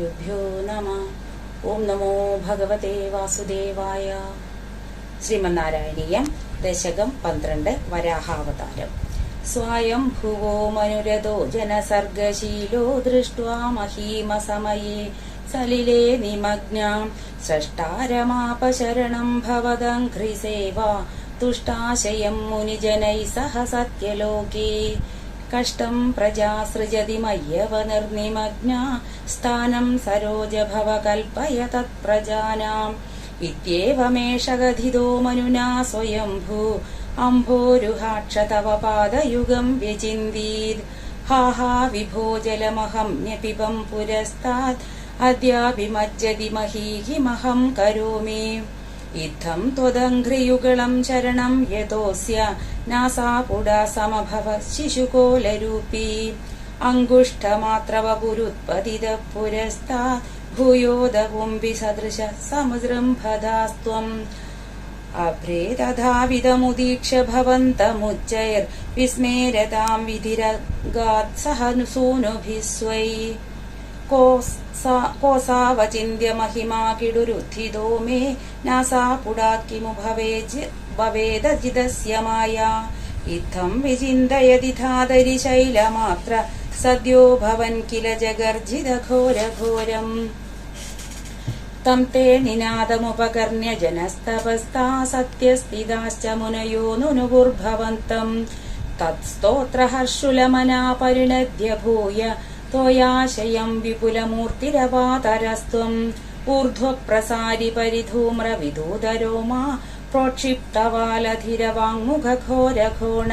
Gum नमः। നമ ഓം നമോ ഭഗവതേ വാസുദേവായ ശ്രീമന്നാരായണീയം ദശകം പന്ത്രണ്ട് വരാഹാവതാരം। സ്വയം ഭുവോ മനുരഥോ ജനസർഗശീലോ ദൃഷ്ട്വാ മഹീമസമയേ। സലിലേ നിമഗ്നാം സ്രഷ്ടാരമാപശരണം ഘ്രിസേവാ। തുഷ്ടാശയം മുനിജനൈ സഹ സത്യലോകേ കഷ്ടം പ്രജാസൃജതി മയ്യവ നിർനിമഗ്ന. സ്ഥാനം സരോജഭവ കൽപ്പയ തത്പ്രജാനാം ഇത്യേവമേഷകഥിതോ മനുനാ സ്വയംഭൂ. അംഭോരുഹാക്ഷ തവ പാദയുഗം വ്യചിന്തീത്. ഹാ ഹാ വിഭോ ജലമഹം ന്യപിബം പുരസ്താത്. അദ്യാഭിമജ്ജതി മഹീഹിമഹം കരോമി. ഇത്തം ത്വദഘ്രിയുഗളം ചരണം യതോസ്യ നാസാപുടാ സമഭവ ശിശുകോലരൂപീ. അങ്കുഷ്ടമാത്രവ പുരുത്പതിത പുരസ്താ ഭൂയോദകുംബി സദൃശ സമുദ്രംഭദാസ്ത്വം അഭ്രേ തഥാവിധമുദീക്ഷ ഭവന്തമുജ്ജൈർ വിസ്മേരതാം വിധിരഗാത് സഹ സൂനുഭിസ്വൈ. കോസാവചിന്യ മഹിമാ കിടുരുദ്ധിതോ മേ നാസാപുടാക്കിമു ഭവേദജിതസ്യ മായ ഇത്തം വിചിന്തയതി ധാതരി ശൈലമാത്ര സദ്യോ ഭവൻ കില ജഗർജിത ഘോരഘോരം തം തേ നിനാദമുപകർണ്യ ജനസ്തപസ്താ സത്യസ്ഥിതാശ്ച മുനയോ നുനുപുർഭവന്തം परिणद्य പരിണദ്യ പരിധൂമ്രവിദൂതരോമാ പ്രോക്ഷിപ്തവാലധിരവാങ്മുഖഘോരഘോണ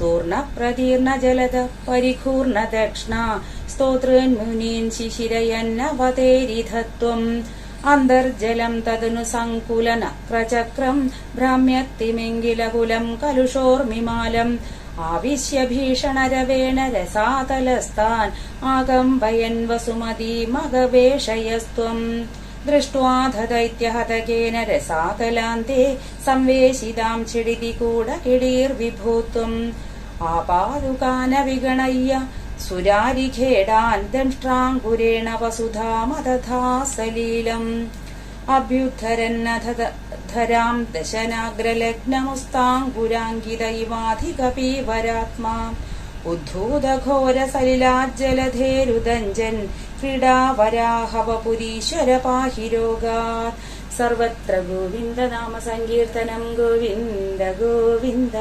തൂർണപ്രതീർണ ജലത പരിഘൂർണ ദക്ഷ്ണ സ്തോത്രന്മുനീൻ ശിശിരയന്നവതേരിധത്വം. അന്തർജലം തദനു സങ്കുലന ക്രചക്രം ഭ്രാമ്യത്തിമിങ്കിലകുലം കലുഷോർമിമാലം. ആവിശ്യ ഭീഷണരവേണ രസാതലസ്ഥാൻ. വയൻ വസുമതി മകവേഷയസ്ത്വം. ദൃഷ്ട്വാധദൈത്യഹതകേന രസാതലാന്തേ സംവേശിതാം ചിടിതി കൂട കിടീർവിഭൂത്വം ആപാദുകാന വിഗണയ്യ സുരാരിഖേടാൻ ദംഷ്ട്രാങ്കുരേണ വസുധാമതഥാ സലീലം അഭ്യുദ്ധരന്നധരാം ദശനാഗ്രലഗ്നമുസ്താങ്കുരാങ്കിത ഇവാധികപീവരാത്മാ ഉദ്ധൂതഘോരസലിലാജ്ജലധേരുദഞ്ജൻ ക്രീഡാവരാഹവപുരീശ്വര പാഹി രോഗാത് സർവത്ര ഗോവിന്ദനാമ സങ്കീർത്തനം ഗോവിന്ദ ഗോവിന്ദ.